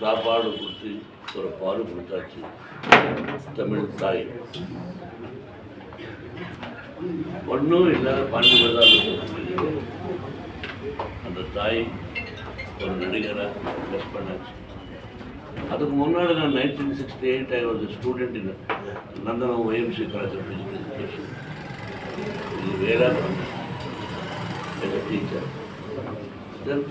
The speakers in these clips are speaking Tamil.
சாப்பாடு கொடுத்து ஒரு பால் கொடுத்தாச்சு. தமிழ் தாய். ஒன்றும் இல்லாத பாண்டி பிரதாப் அந்த தாய் ஒரு நடிகராக ப்ளஸ் பண்ணாச்சு. அதுக்கு முன்னாடி நான் nineteen sixty eight I was student in Nandanam YMCA college of physical education இது வேற டீச்சர் தென்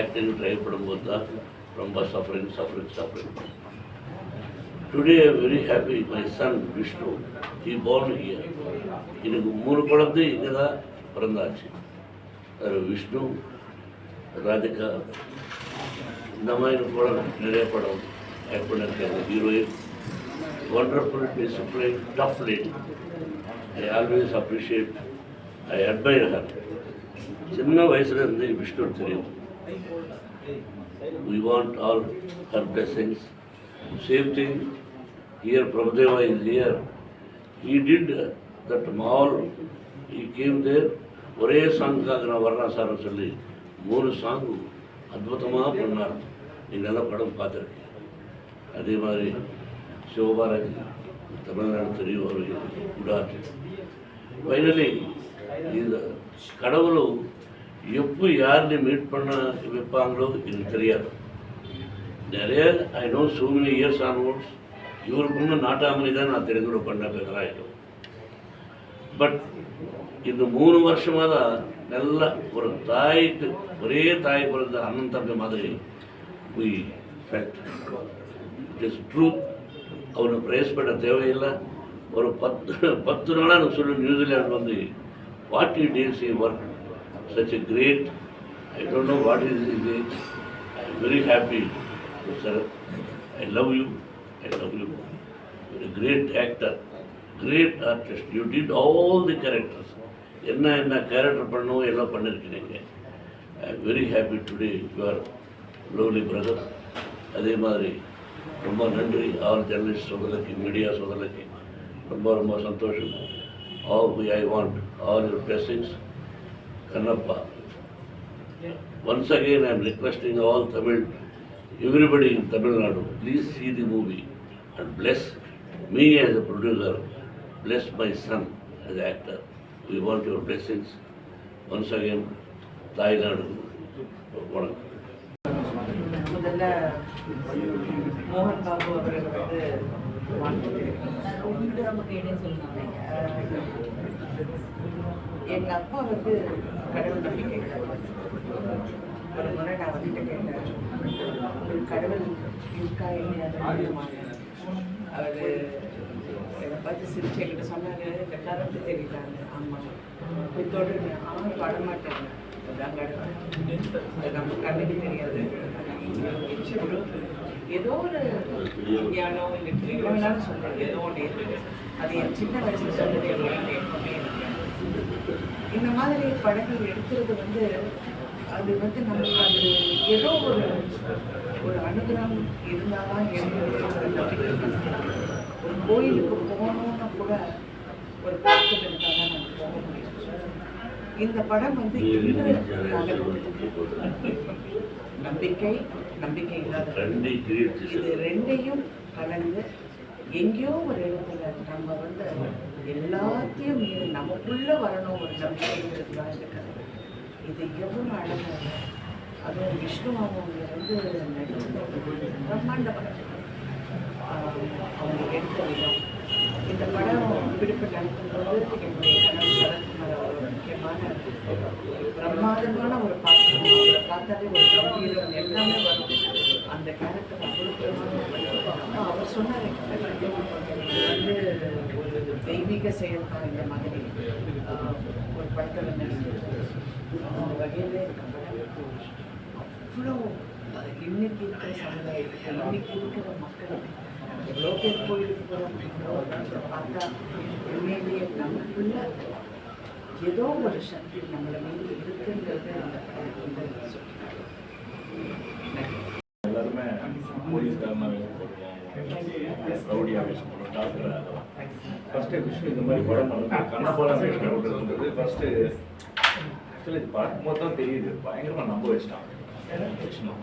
ஆக்டிங் ட்ரை பண்ணும்போது தான் ரொம்ப suffering suffering suffering today very happy my son Vishnu he born here. எனக்கு மூணு குழந்தை இங்கே தான் பிறந்தாச்சு. அது விஷ்ணு ராதிகா இந்த மாதிரி கூட நிறைய படம். ஆக்ட் பண்ணியிருக்காங்க heroine wonderful discipline tough lady I always appreciate I admire her சின்ன வயசுல இருந்து விஷ்ணு தெரியும். we want all her blessings. Same thing, here Prabhudeva is here. He did that mall, he came there, ஒரே சாங்காக நான் வர்றேன் சார்னு சொல்லி மூணு சாங்கு அற்புதமாக பண்ணார் நீ நல்ல படம் பார்த்துருக்கேன் அதே மாதிரி சிவபாரதி தமிழ்நாடு தெரியும் ஒரு குடாச்சு ஃபைனலி இந்த கடவுளும் எப்போ யாருன்னு மீட் பண்ண வைப்பாங்களோ எனக்கு தெரியாது. நிறைய I know so many years onwards இவருக்கு முன்ன நாட்டாமணி தான் நான் தெரிந்து பண்ண பேசுகிறாயிடும் பட் இந்த மூணு வருஷமாக தான் நல்ல ஒரு தாய்க்கு ஒரே தாய் பிறந்த அண்ணன் தம்பி மாதிரி வி ஃபேக்ட் இஸ் is அவனை ப்ரைஸ் பண்ண தேவையில்லை. ஒரு பத்து பத்து நாளாக நான் சொல்லி நியூசிலாந்து வந்து forty days work such a great I don't know what is his age I am very happy sir I love you I love you you're a great actor great artist you did all the characters என்ன என்ன கேரக்டர் பண்ணவும் எல்லாம் பண்ணியிருக்கிறீங்க I am very happy today your lovely brother அதே மாதிரி ரொம்ப நன்றி ஆல் ஜர்னலிஸ்ட் சோதரக்கு மீடியா சோதரக்கு ரொம்ப ரொம்ப சந்தோஷம் all I want all your blessings Kannappa. Once again, I am requesting all Tamil, everybody in Tamil Nadu, please see the movie and bless me as a producer, bless my son as an actor. We want your blessings. Once again, தாய்நாடு வணக்கம் முதல்ல மோகன் பாபு அவர்கள் வந்து எங்க அப்பா வந்து கடவுள் நம்பிக்கை ஒரு முறை நான் வந்துட்டு கேட்டேன். "ஒரு கடவுள் இருக்கா இல்லையா? அவர் என்னை பார்த்து சிரிச்சு என்கிட்ட சொன்னாங்க இந்த கரண்ட் தெரியுதாங்க ஆமாம் போய் தொடர்ந்து ஆனால் பட மாட்டாங்க அதாங்க அது நம்ம கண்ணுக்கு தெரியாது. ஏதோ ஒரு ஞானம் இல்லை என்ன சொல்றது ஏதோ ஒன்று இருக்குது அது என் சின்ன வயசுல சொன்னது என் மைண்ட் எப்பவுமே இந்த மாதிரி படங்கள் எடுக்கிறது வந்து அது வந்து நமக்கு அது ஏதோ ஒரு ஒரு அனுகிரகம் இருந்தாதான் எழுதுறது ஒரு கோயிலுக்கு போகணும்னா கூட ஒரு படத்தில் இருந்தால் தான் நம்ம போக முடியும். இந்த படம் வந்து நம்பிக்கை நம்பிக்கை இல்லாத இது ரெண்டையும் கலந்து எங்கேயோ ஒரு இடத்துல நம்ம வந்து எல்லாத்தையும் மீறி நமக்குள்ள வரணும் ஒரு நம்பிக்கைங்கிறதுலாம் இருக்கிறது இது எவ்வளோ அழகாக அதுவும் விஷ்ணு அவங்க வந்து நடிச்சது பிரம்மாண்ட படம் அவங்க எடுத்த விதம். இந்த படம் பிடிப்பு நடக்கும்போது என்னுடைய கணவர் சரத்குமார் ஒரு முக்கியமான பிரம்மாதமான ஒரு பாத்திரம். அவரை பார்த்தாலே ஒரு கம்பீரம் எல்லாமே வரும். அந்த கேரக்டர் அவ்வளோ அவர் சொன்னார். வந்து ஒரு தெய்வீக செயல் தான் இந்த மாதிரி ஒரு படத்தில் வகையில் அவ்வளோ இன்னைக்கு இருக்கிற சமுதாயத்துக்கு இன்னைக்கு இருக்கிற மக்களுக்கு எவ்வளோ பேர் கோயிலுக்கு போகிறோம் பார்த்தா உண்மையிலேயே நமக்குள்ள ஏதோ ஒரு சக்தி நம்மளை மீது இருக்குங்கிறது அந்த படத்தில் சொல்லிட்டாங்க எல்லாருமே வேஷம் போடுவோம் ரவுடியா வேஷம் போடுவோம் டாக்டர் ஃபஸ்ட்டு விஷ்ணு இந்த மாதிரி படம் பண்ணுறது கண்ணப்பாலாம் வேஷம் போடுறது வந்தது ஃபஸ்ட்டு ஆக்சுவலி இது பார்க்கும்போது தான் தெரியுது பயங்கரமாக நம்ப வச்சிட்டான் விஷ்ணு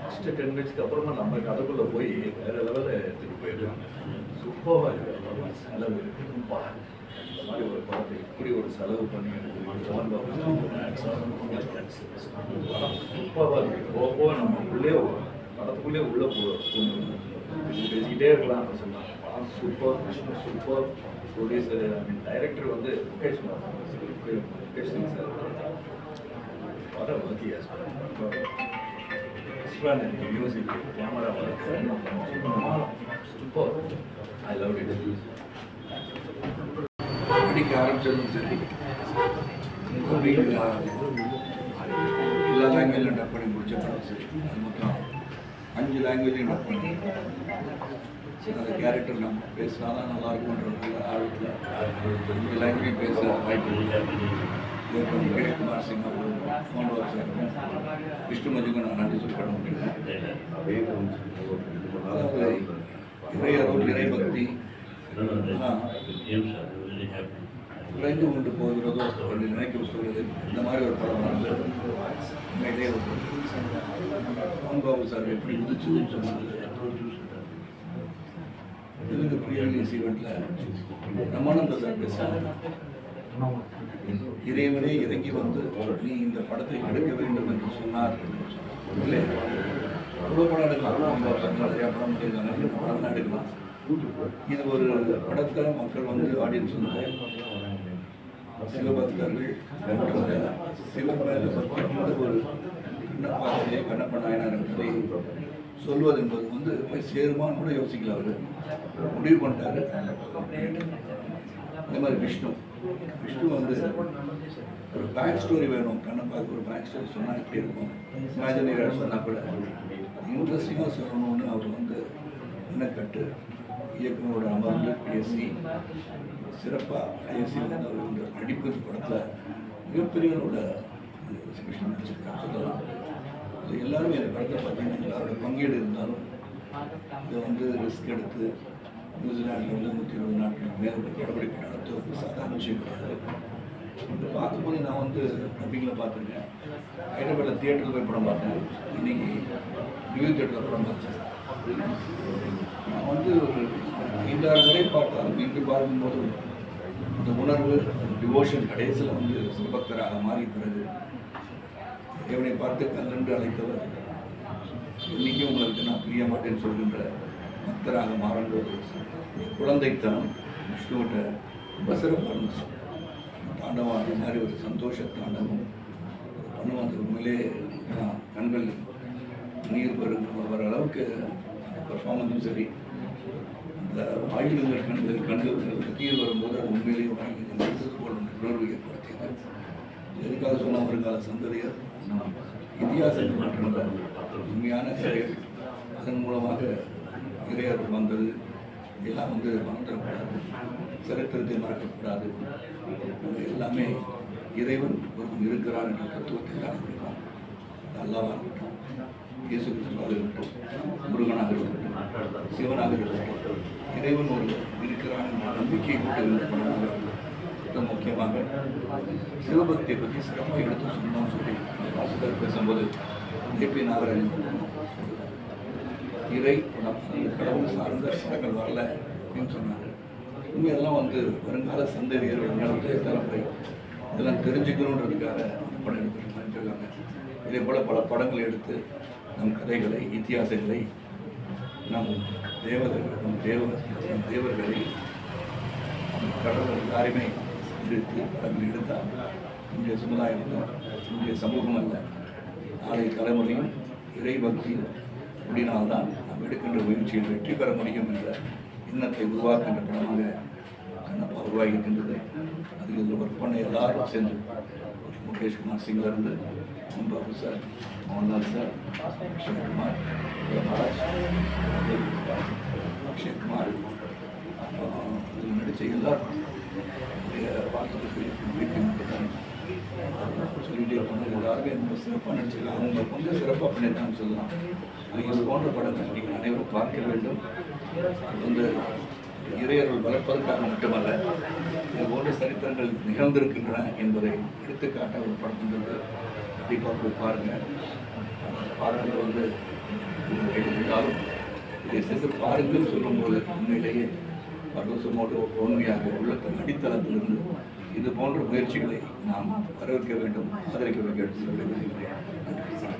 ஃபஸ்ட்டு டென் மினிட்ஸ்க்கு அப்புறமா நம்ம கதைக்குள்ளே போய் வேறு லெவலில் எடுத்துகிட்டு போயிடலாம் சூப்பராக இருக்கு செலவு இருக்குப்பா இந்த மாதிரி ஒரு படத்தை இப்படி ஒரு செலவு பண்ணி எடுத்து ஜான் பாபு சூப்பராக இருக்குது போக போக நம்ம உள்ளே படத்துக்குள்ளே உள்ளே போ பேசிக்கிட்டே இருக்கலாம் அப்படின்னு சொன்னாங்க. படம் super Vishnu super producer I mean director வந்து முகேஷ் குமார். முகேஷ் சிங் சார் வர வர்க்கியா music camera super I love it படிக்க ஆரம்பிச்சதும் சரி. அப்படி எல்லா லாங்குவேஜிலும் டப் பண்ணி முடிச்ச படம் சரி. அது மொத்தம் அஞ்சு லாங்குவேஜையும் டப் பண்ணி. அந்த கேரக்டர் நம்ம பேசினா தான் நல்லா இருக்கும்ன்ற ஆழத்தில் அஞ்சு லாங்குவேஜ் பேச வாய்ப்பு இல்லை இயக்கம் முகேஷ் குமார் சிங் அவர்களும் ஃபோன் ஒர்க் சார் விஷ்ணு மஜுக்கு நான் நன்றி சொல்லப்பட முடியும் அதாவது இறையருள் இறைபக்தி. ஆ, குறைந்து கொண்டு போகிறதோ என்று நினைக்க சொல்வது இந்த மாதிரி ஒரு படம் வந்து உண்மையிலேயே ஒரு பாபு சார் எப்படி உதிச்சுன்னு சொன்னது தெலுங்கு ப்ரீ ரிலீஸ் ஈவெண்ட்டில் ரமானந்த சார் பேசுகிறாங்க இறைவனே இறங்கி வந்து நீ இந்த படத்தை எடுக்க வேண்டும் என்று சொன்னார் இல்லை அவ்வளோ படம் எடுக்கலாம். நிறையா படம் பண்ணியிருக்காங்க. படம் எடுக்கலாம். இது ஒரு படத்தை மக்கள் வந்து ஆடியன்ஸ் வந்து சிவபக்தர்கள் சிவன் மேல பக்தி ஒரு கண்ணப்பாத்திலே கண்ணப்ப நாயனார் என்பதை சொல்வது என்பது வந்து போய் சேருமான்னு கூட யோசிக்கல அவர். முடிவு பண்ணிட்டாரு. அதே மாதிரி விஷ்ணு. விஷ்ணு வந்து ஒரு பேக் ஸ்டோரி வேணும். கண்ணப்பாக்கு ஒரு பேக் ஸ்டோரி சொன்னால் எப்படி இருக்கும்? இமேஜினரி சொன்னால் கூட இன்ட்ரெஸ்டிங்காக சொல்லணும்னு அவர் வந்து கட்டு இயக்குனரோட அமர்ந்து பேசி சிறப்பாக பேசி வந்து அவர் நடிப்பு படத்தில் மிகப்பெரியவரோட எக்ஸிபிஷன் நடிச்சிருக்காங்க சொல்லலாம். அது எல்லாரும் இந்த படத்தை பார்த்தீங்கன்னா அவரோட பங்கீடு இருந்தாலும் இதை வந்து ரிஸ்க் எடுத்து நியூசிலாண்டில் வந்து நூற்றி இருபது நாட்கள் மேலே போய் படப்பிடிப்பு நடத்துவது சாதாரண விஷயம் கிடையாது. இது பார்க்கும்போது நான் வந்து டப்பிங்கில் பார்த்துருக்கேன். ஹைதராபாத்தில் தியேட்டரில் போய் படம் பார்த்தேன். இன்னைக்கு நியூ தியேட்டரில் படம் பார்த்தேன். நான் வந்து ஒரு ஐந்தாறு முறை பார்த்தாலும் மீண்டும் பார்க்கும்போது அந்த உணர்வு டிவோஷன் கடைசியில் வந்து சிவபக்தராக மாறி பிறகு இவனை பார்த்து கல்லென்று அழைத்தவர் இன்னைக்கும் உங்களுக்கு நான் பிரிய மாட்டேன்னு சொல்கின்ற பக்தராக மாறும்போது குழந்தைத்தனம் விஷ்ணுவிட்ட ரொம்ப சிறப்பான தாண்டவம் அதே மாதிரி ஒரு சந்தோஷ தாண்டவம். பண்ணுவோம் அந்த உண்மையிலே கண்கள் நீர் வரும் வர அளவுக்கு பர்ஃபார்மன்ஸும் சரி. அந்த ஆயுதங்கள் கண்கள் கண்டு நீர் வரும்போது அது உண்மையிலேயே வாங்கி போல உணர்வு ஏற்படுத்தியது. எதுக்காக சொன்ன வருங்கால சந்ததியர்? நாம் இதிகாசங்கள் மட்டுமல்ல உண்மையான செயல் அதன் மூலமாக இறையர் வந்தது. இதெல்லாம் வந்து மறந்துடக்கூடாது. சரித்திரத்தை மறக்கக்கூடாது. எல்லாமே இறைவன் ஒருவன் இருக்கிறான் என்ற தத்துவத்தை தான் அது இருக்கட்டும் இயேசு கிறிஸ்துவாக இருக்கட்டும் முருகனாக இருக்கட்டும் சிவனாக இருக்கட்டும் இறைவன் ஒரு இருக்கிறான் என்ற நம்பிக்கையை கொண்டு முக்கியமாக சிவபக்தியை பற்றி சிறப்பாக எடுத்து சொன்னோம் சொல்லி வாசுதர் பேசும்போது ஏபி நாகராஜன் இறை குணம் கடவுள் சார்ந்த படங்கள் வரல அப்படின்னு சொன்னார் உண்மையெல்லாம் வந்து வருங்கால சந்ததியர் வருங்காலத்தில் தலைமுறை இதெல்லாம் தெரிஞ்சுக்கணுன்றதுக்காக அந்த படம் எடுத்துருக்காங்க இதே போல் பல படங்களை எடுத்து நம் கதைகளை இத்தியாசங்களை நம் தேவதர்கள் நம் தேவ நம் தேவர்களை நம் கடவுள் யாருமே எடுத்து படங்கள் எடுத்தால் இன்றைய சமுதாயம் அல்ல, இன்றைய சமூகம் அல்ல நாளைய தலைமுறையும் இறைபக்தி அப்படினால்தான் நாம் எடுக்கின்ற முயற்சியில் வெற்றி பெற முடியும் என்ற எண்ணத்தை உருவாக்குகின்ற படமாக கண்ணப்பா உருவாகியிருக்கின்றது அதில் இதில் ஒர்க் பண்ண எல்லாரும் சேர்ந்து முகேஷ் குமார் சிங்லேருந்து பாபு சார் மோகன்லால் சார் அக்ஷய்குமார் மகாராஜ் அக்ஷய்குமார் அப்புறம் இதில் நடித்த எல்லாரும் என்னுடைய வாழ்த்துக்களுக்கு வீட்டில் சொல்லிட்டே போனது எல்லாருமே ரொம்ப சிறப்பாக நடிச்சிருக்காங்க. அவங்க கொஞ்சம் சிறப்பாக பண்ணியிருக்காங்கன்னு சொல்லலாம். இது போன்ற படங்கள் நீங்கள் அனைவரும் பார்க்க வேண்டும். அது வந்து இறையர்கள் வளர்ப்பதற்காக மட்டுமல்ல இது போன்ற சரித்திரங்கள் நிகழ்ந்திருக்கின்றன என்பதை எடுத்துக்காட்ட ஒரு படம் வந்தது. கண்டிப்பாக போய் பாருங்கள் பாருங்கள் வந்து கேட்டிருந்தாலும் இதை சென்று பாருங்கள் சொல்லும்போது உண்மையிலேயே பரவசமோடு உண்மையாக உள்ள அடித்தளத்திலிருந்து இது போன்ற முயற்சிகளை நாம் வரவேற்க வேண்டும். ஆதரிக்க வேண்டும் என்று சொல்லி